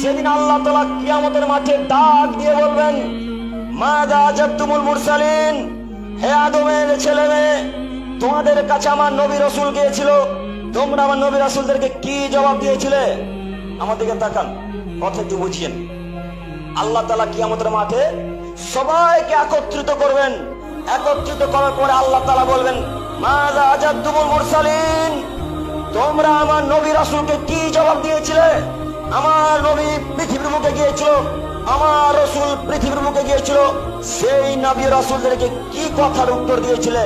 সেদিন আল্লাহ তালা কিয়ামতের মাঠে ডাক দিয়ে বলবেন মা তুমুল মুরসালিন, হে আদমের ছেলে মেয়ে তোমাদের কাছে আমার নবী রসুল গিয়েছিল। তোমরা আমার নবী রসুলদেরকে কি জবাব দিয়েছিলে? আমার দিকে তাকান, কথা একটু বুঝিয়েন আল্লাহ তালা কিয়ামতের মাঠে সবাইকে একত্রিত করবেন। একত্রিত করার পরে আল্লাহ তালা বলবেন মাদা আজাদুমুল মুরসালিন, তোমরা আমার নবী রাসূলকে কি জবাব দিয়েছিলে? আমার নবী পৃথিবীর মুখে গিয়েছিল, আমার রসুল পৃথিবীর মুখে গিয়েছিল। সেই নবী রাসূলদেরকে কি কথার উত্তর দিয়েছিলে?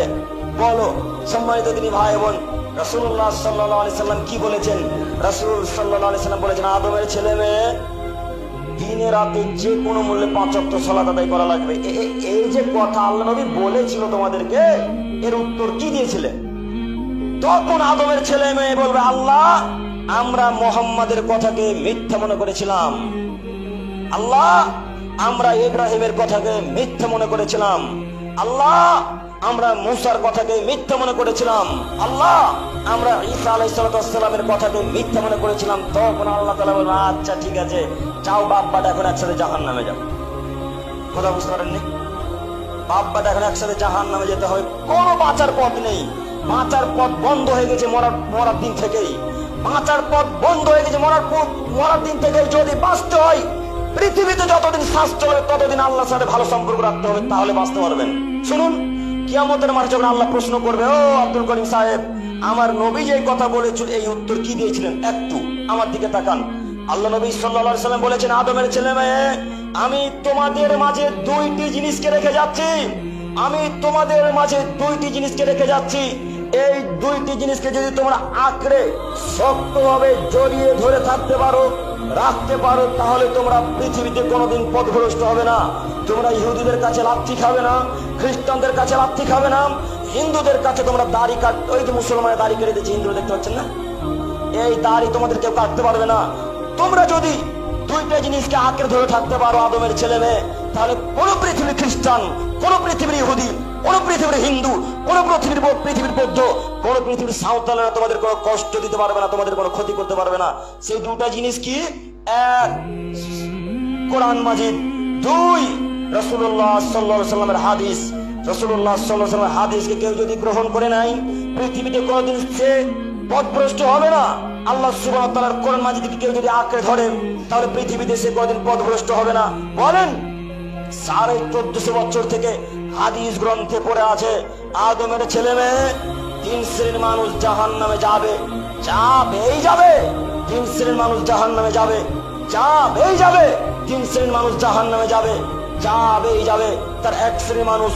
বলো, সম্মানিত তিনি ভাই বোন, রাসূলুল্লাহ সাল্লাল্লাহু আলাইহি সাল্লাম কি বলেছেন? রাসূল আলাইহি সাল্লাম বলেছেন, আদমের ছেলে মেয়ে দিনে রাতে যে কোনো মূল্যে পাঁচ অক্ট সলাত আদায় করা লাগবে। এই যে কথা আল্লাহ নবী বলেছিল তোমাদেরকে, এর উত্তর কি দিয়েছিলেন? তখন আদমের ছেলে মেয়ে বলবে, আল্লাহ আমরা মোহাম্মদের কথাকে মিথ্যা মনে করেছিলাম। আল্লাহ, আমরা ইব্রাহিমের কথাকে মিথ্যা মনে করেছিলাম। আল্লাহ, আমরা মুসার কথাকে মিথ্যা মনে করেছিলাম। আল্লাহ, আমরা ঈসা আলাইসালামের কথাকে মিথ্যা মনে করেছিলাম। তখন আল্লাহ তালা বলবেন আচ্ছা ঠিক আছে, যাও বাপ্পা এখন একসাথে জাহান নামে যাও। কথা বুঝতে পারেননি? বাপ্পা এখন একসাথে জাহান নামে যেতে হবে কোনো বাঁচার পথ নেই। বাঁচার পথ বন্ধ হয়ে গেছে মরার মরার দিন থেকেই। বাঁচার পথ বন্ধ হয়ে গেছে, মরার পথ মরার দিন থেকেই যদি বাঁচতে হয়, পৃথিবীতে যতদিন শ্বাস চলে ততদিন আল্লাহর সাথে ভালো সম্পর্ক রাখতে হবে, তাহলে বাঁচতে পারবেন। শুনুন, কিয়ামতের মাঠে যখন আল্লাহ প্রশ্ন করবে, ও আব্দুল করিম সাহেব, আমার নবী যে কথা বলেছিল, এই উত্তর কি দিয়েছিলেন? একটু আমার দিকে তাকান। আল্লাহ নবী সাল্লাল্লাহু সাল্লাম বলেছেন, আদমের ছেলে মেয়ে, আমি তোমাদের মাঝে দুইটি জিনিসকে রেখে যাচ্ছি। আমি তোমাদের মাঝে দুইটি জিনিসকে রেখে যাচ্ছি। এই দুইটি জিনিসকে যদি তোমরা আঁকড়ে শক্তভাবে জড়িয়ে ধরে থাকতে পারো, রাখতে পারো, তাহলে তোমরা পৃথিবীতে কোনোদিন পথভ্রষ্ট হবে না। তোমরা ইহুদিদের কাছে লাথি খাবে না, খ্রিস্টানদের কাছে লাথি খাবে না, হিন্দুদের কাছে তোমরা দাড়ি কাট ওই যে মুসলমানের দাড়ি কেটে দিচ্ছে হিন্দুরা দেখতে পাচ্ছেন না? এই দাড়ি তোমাদের কেউ কাটতে পারবে না। তোমরা যদি দুইটা জিনিসকে আঁকড়ে ধরে থাকতে পারো, আদমের ছেলে মেয়ে, তাহলে কোন পৃথিবীর খ্রিস্টান, কোন পৃথিবীর ইহুদি পৃথিবীর হিন্দু, কোন পৃথিবীর পৃথিবীর বৌদ্ধ, কোন পৃথিবীর সাঁওতালেরা তোমাদের কোনো কষ্ট দিতে পারবে না, তোমাদের কোনো ক্ষতি করতে পারবে না। সেই দুটা জিনিস কি? এক, কোরআন মাজিদ। দুই রসুল্লাহ সাল্লাহ সাল্লামের হাদিস। রসুল্লাহ সাল্লাহ সাল্লামের হাদিসকে কেউ যদি গ্রহণ করে নাই, পৃথিবীতে কোনোদিন সে পথভ্রষ্ট হবে না। আল্লাহ সুবাহ তালার কোরআন মাজিদকে কেউ যদি আঁকড়ে ধরে, তাহলে পৃথিবীতে সে কোনোদিন পথভ্রষ্ট হবে না। বলেন, সাড়ে চোদ্দশো বছর থেকে হাদিস গ্রন্থে পড়ে আছে, আদমের ছেলে মেয়ে, তিন শ্রেণির মানুষ জাহান নামে যাবে। যাবেই যাবে, তিন শ্রেণির মানুষ জাহান নামে যাবে। যাবেই যাবে, তিন শ্রেণির মানুষ জাহান নামে যাবে। যাবেই যাবে, তার এক শ্রেণির মানুষ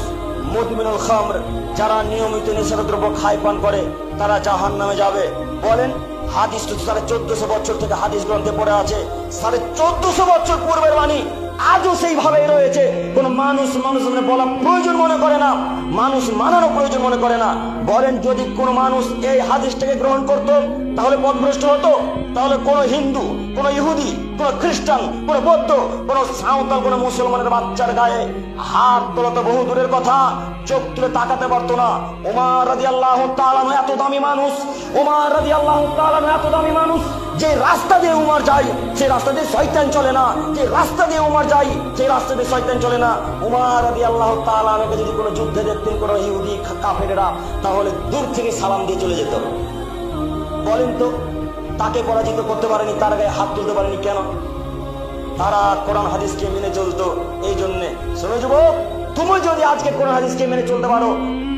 মদমিনুল খামর, যারা নিয়মিত নেশাদ্রব্য খায়, পান করে, তারা জাহান নামে যাবে। বলেন, হাদিস সাড়ে চোদ্দশো বছর থেকে হাদিস গ্রন্থে পড়ে আছে, সাড়ে চোদ্দশো বছর পূর্বের বাণী। আজও সেইভাবেই রয়েছে। কোন মানুষ মানুষ মানে বলা প্রয়োজন মনে করে না। মানুষ মানানো প্রয়োজন মনে করে না। বলেন যদি কোন মানুষ এই হাদিসটাকে গ্রহণ করত তাহলে পথভ্রষ্ট হতো? তাহলে কোন হিন্দু, কোন ইহুদি, কোন খ্রিস্টান, কোন বৌদ্ধ, কোন সাঁওতাল, কোন মুসলমানের বাচ্চার গায়ে হাত তোলা তো বহু দূরের কথা, চোখ তুলে তাকাতে পারতো না। উমার রাজি আল্লাহ এত দামি মানুষ, উমার রাজি আল্লাহ এত দামি মানুষ, যে রাস্তা দিয়ে উমার যায় সেই রাস্তা দিয়ে শয়তান চলে না। যে রাস্তা দিয়ে উমার যাই সেই রাস্তা দিয়ে শয়তান চলে না। উমার রাজি আল্লাহ তালাকে যদি কোনো যুদ্ধে দেখতেন, কোনো ইহুদি কাফেরেরা, তাহলে দূর থেকে সালাম দিয়ে চলে যেত। বলেন তো তাকে পরাজিত করতে পারেনি, তার গায়ে হাত তুলতে পারেনি কেন? তারা কোরআন হাদিসকে মেনে চলতো এই জন্যে। শোনো যুবক, তুমি যদি আজকে কোরআন হাদিসকে মেনে চলতে পারো,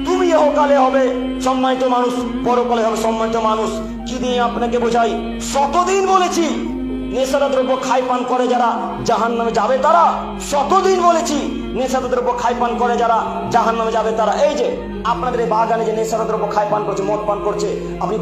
তুমি ইহকালে হবে সম্মানিত মানুষ, পরকালে হবে সম্মানিত মানুষ। কি দিয়ে আপনাকে বোঝাই? শতদিন বলেছি নেশাদা দ্রব্য খাই পান করে যারা জাহান নামে যাবে তারা, শতদিন বলেছি নেশাদা দ্রব্য খাই পান করে যারা জাহান নামে যাবে তারা। এই যে, আপনাদের এই বাগানে যে নেশাদা দ্রব্য খাই পান করছে, মদ পান করছে, আপনি